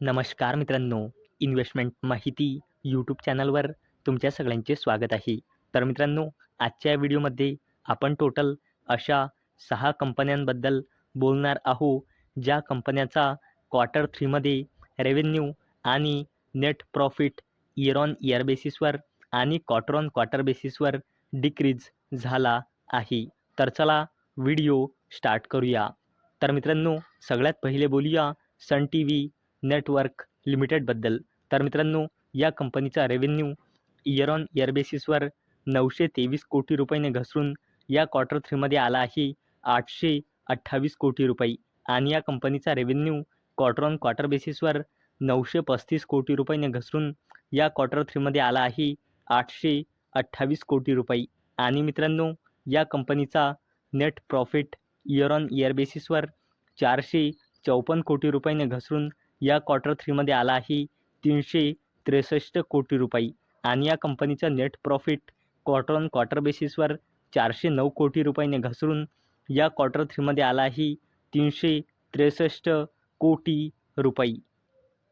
नमस्कार मित्रांनो इन्व्हेस्टमेंट माहिती यूट्यूब चॅनलवर तुमच्या सगळ्यांचे स्वागत आहे. तर मित्रांनो आजच्या व्हिडिओमध्ये आपण टोटल अशा सहा कंपन्यांबद्दल बोलणार आहो ज्या कंपन्याचा क्वार्टर थ्रीमध्ये रेव्हेन्यू आणि net profit year on year बेसिसवर आणि क्वार्टर ऑन क्वार्टर बेसिसवर डिक्रीज झाला आहे. तर चला व्हिडिओ स्टार्ट करूया. तर मित्रांनो सगळ्यात पहिले बोलूया सन टी व्ही नेटवर्क लिमिटेडबद्दल. तर मित्रांनो या कंपनीचा रेव्हेन्यू इयर ऑन इयर बेसिसवर नऊशे तेवीस कोटी रुपयाने घसरून या क्वार्टर थ्रीमध्ये आला आहे आठशे अठ्ठावीस कोटी रुपये. आणि या कंपनीचा रेव्हेन्यू क्वार्टर ऑन क्वार्टर बेसिसवर नऊशे पस्तीस कोटी रुपयाने घसरून या क्वार्टर थ्रीमध्ये आला आहे आठशे अठ्ठावीस कोटी रुपये. आणि मित्रांनो या कंपनीचा net profit year on year बेसिसवर चारशे चौपन्न कोटी रुपयाने घसरून या क्वार्टर थ्रीमध्ये आला आहे तीनशे त्रेसष्ट कोटी रुपये. आणि या कंपनीचा net profit quarter on quarter बेसिसवर चारशे नऊ कोटी रुपयाने घसरून या क्वार्टर थ्रीमध्ये आला आहे तीनशे त्रेसष्ट कोटी रुपये.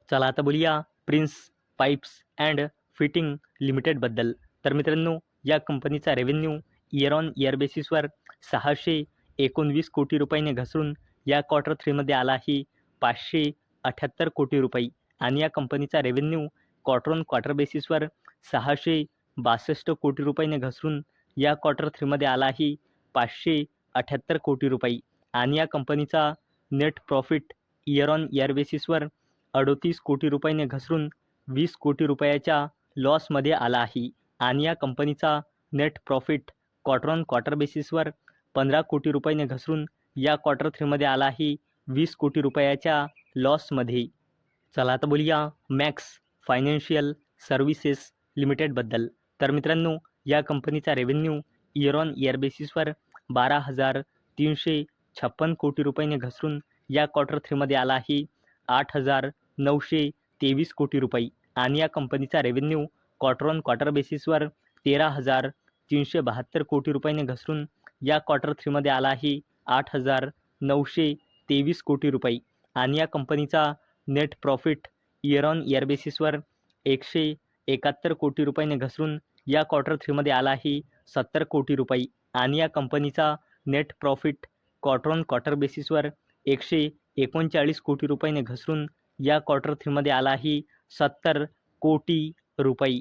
चला आता बोलूया प्रिन्स पाईप्स अँड फिटिंग लिमिटेडबद्दल तर मित्रांनो या कंपनीचा रेव्हेन्यू इयर ऑन इयर बेसिसवर सहाशे एकोणवीस कोटी रुपयाने घसरून या क्वार्टर थ्रीमध्ये आला आहे पाचशे अठ्याहत्तर कोटी रुपये. आणि या कंपनीचा रेव्हेन्यू क्वार्टर ऑन क्वार्टर बेसिसवर सहाशे बासष्ट कोटी रुपयाने घसरून या क्वार्टर थ्रीमध्ये आला आहे. पाचशे अठ्याहत्तर कोटी रुपये. आणि या कंपनीचा net profit year on year बेसिसवर अडोतीस कोटी रुपयाने घसरून वीस कोटी रुपयाच्या लॉसमध्ये आला आहे. आणि या कंपनीचा net profit quarter on quarter बेसिसवर पंधरा कोटी रुपयाने घसरून या क्वार्टर थ्रीमध्ये आला आहे. वीस कोटी रुपयाच्या लॉसमध्ये. चला आता बोलूया मॅक्स फायनान्शियल सर्व्हिसेस लिमिटेडबद्दल. तर मित्रांनो या कंपनीचा रेव्हेन्यू इयर ऑन इयर बेसिसवर बारा हजार तीनशे छप्पन कोटी रुपयाने घसरून या क्वार्टर थ्रीमध्ये आला आहे आठ हजार नऊशे तेवीस कोटी रुपये. आणि या कंपनीचा रेव्हेन्यू क्वार्टर ऑन क्वार्टर बेसिसवर तेरा हजार तीनशे बहात्तर कोटी रुपयाने घसरून या क्वार्टर थ्रीमध्ये आला आहे आठ हजार नऊशे तेवीस कोटी रुपये. आणि या कंपनीचा net profit year on year बेसिसवर एकशे एकाहत्तर कोटी रुपयाने घसरून या क्वार्टर थ्रीमध्ये आला आहे सत्तर कोटी रुपये. आणि या कंपनीचा net profit quarter on quarter बेसिसवर एकशे एकोणचाळीस कोटी रुपयाने घसरून या क्वार्टर थ्रीमध्ये आला आहे सत्तर कोटी रुपये.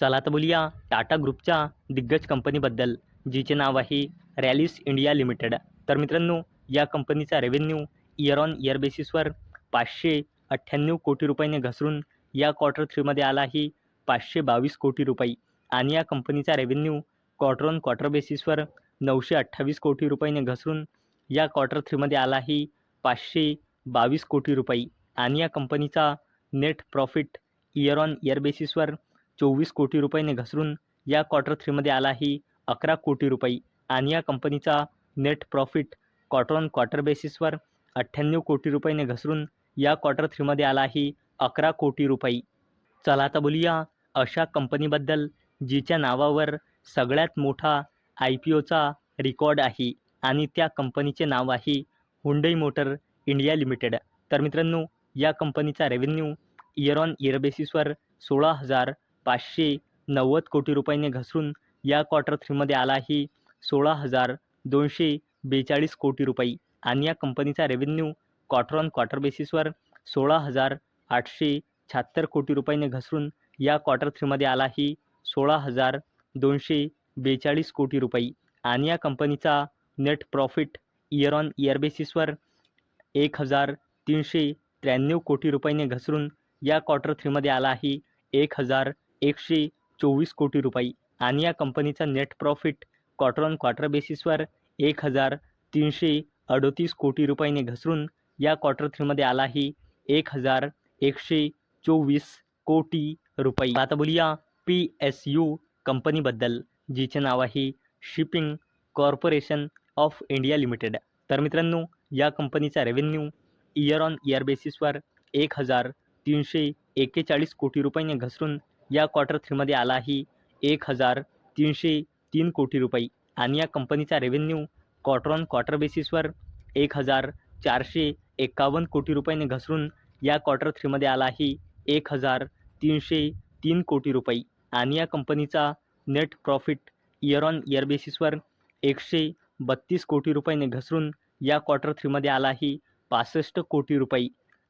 चला तर बोलूया टाटा ग्रुपच्या दिग्गज कंपनीबद्दल जिचे नाव आहे रॅलिस इंडिया लिमिटेड. तर मित्रांनो या कंपनीचा रेव्हेन्यू इयर ऑन इयर बेसिसवर पाचशे अठ्ठ्याण्णव कोटी रुपयाने घसरून या क्वार्टर थ्रीमध्ये आला आहे पाचशे बावीस कोटी रुपये. आणि या कंपनीचा रेव्हेन्यू क्वार्टर ऑन क्वार्टर बेसिसवर नऊशे अठ्ठावीस कोटी रुपयाने घसरून या क्वार्टर थ्रीमध्ये आला आहे पाचशे बावीस कोटी रुपये. आणि या कंपनीचा net profit year on year बेसिसवर चोवीस कोटी रुपयाने घसरून या क्वार्टर थ्रीमध्ये आला आहे अकरा कोटी रुपये. आणि या कंपनीचा net profit quarter on quarter बेसिसवर अठ्ठ्याण्णव कोटी रुपयाने घसरून या क्वार्टर थ्रीमध्ये आला आहे अकरा कोटी रुपये. चला आता बोलूया अशा कंपनीबद्दल जिच्या नावावर सगळ्यात मोठा आय पी ओचा रेकॉर्ड आहे आणि त्या कंपनीचे नाव आहे हुंडई मोटर इंडिया लिमिटेड तर मित्रांनो या कंपनीचा रेव्हेन्यू इयर ऑन इयर बेसिसवर सोळा हजार पाचशे नव्वद कोटी रुपयाने घसरून या क्वार्टर थ्रीमध्ये आला आहे सोळा हजार दोनशे बेचाळीस कोटी रुपये. आणि या कंपनीचा रेव्हेन्यू क्वार्टर ऑन क्वार्टर बेसिसवर सोळा हजार आठशे शहात्तर कोटी रुपयाने घसरून या क्वार्टर थ्रीमध्ये आला सोळा हजार दोनशे बेचाळीस कोटी रुपये. आणि या कंपनीचा net profit year on year बेसिसवर एक हजार तीनशे त्र्याण्णव कोटी रुपयाने घसरून या क्वार्टर थ्रीमध्ये आला आहे एक हजार एकशे चोवीस कोटी रुपये. आणि या कंपनीचा net profit quarter on quarter बेसिसवर एक हजार तीनशे अडोतीस कोटी रुपयाने घसरून या क्वार्टर थ्रीमध्ये आला आहे एक हजार एकशे चोवीस कोटी रुपये. आता बोलूया पी एस यू कंपनीबद्दल जिचे नाव आहे Shipping Corporation of India Limited तर मित्रांनो या कंपनीचा रेव्हेन्यू इयर ऑन इयर बेसिसवर एक हजार तीनशे एक्केचाळीस कोटी रुपयाने घसरून या क्वार्टर थ्रीमध्ये आला आहे एक हजार तीनशे तीन कोटी रुपये. आणि या कंपनीचा रेव्हेन्यू क्वार्टर ऑन क्वार्टर बेसिसवर एक हजार चारशे एकावन्न कोटी रुपयाने घसरून या क्वार्टर थ्रीमध्ये आला आहे. एक हजार तीनशे तीन कोटी रुपये. आणि या कंपनीचा net profit year on year बेसिसवर एकशे बत्तीस कोटी रुपयाने घसरून या क्वार्टर थ्रीमध्ये आला आहे. पासष्ट कोटी रुपये.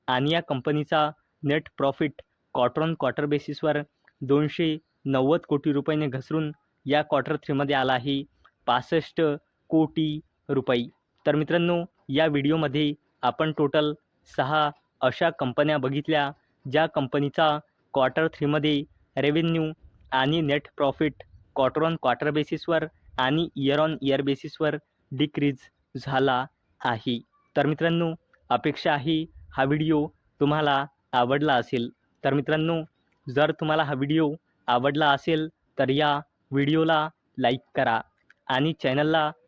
आणि या कंपनीचा net profit quarter on quarter बेसिसवर दोनशे नव्वद कोटी रुपयाने घसरून या क्वार्टर थ्रीमध्ये आला आहे. पासष्ट कोटी रुपये. तर मित्रांनो या व्हिडिओमध्ये आपण टोटल सहा अशा कंपन्या बघितल्या ज्या कंपनीचा क्वार्टर थ्रीमध्ये रेव्हेन्यू आणि net profit quarter on quarter बेसिसवर आणि इयर ऑन इयर बेसिसवर डिक्रीज झाला आहे. तर मित्रांनो अपेक्षा आहे हा व्हिडिओ तुम्हाला आवडला असेल. तर मित्रांनो जर तुम्हाला हा व्हिडिओ आवडला असेल तर या व्हिडिओला लाईक करा आणि चॅनलला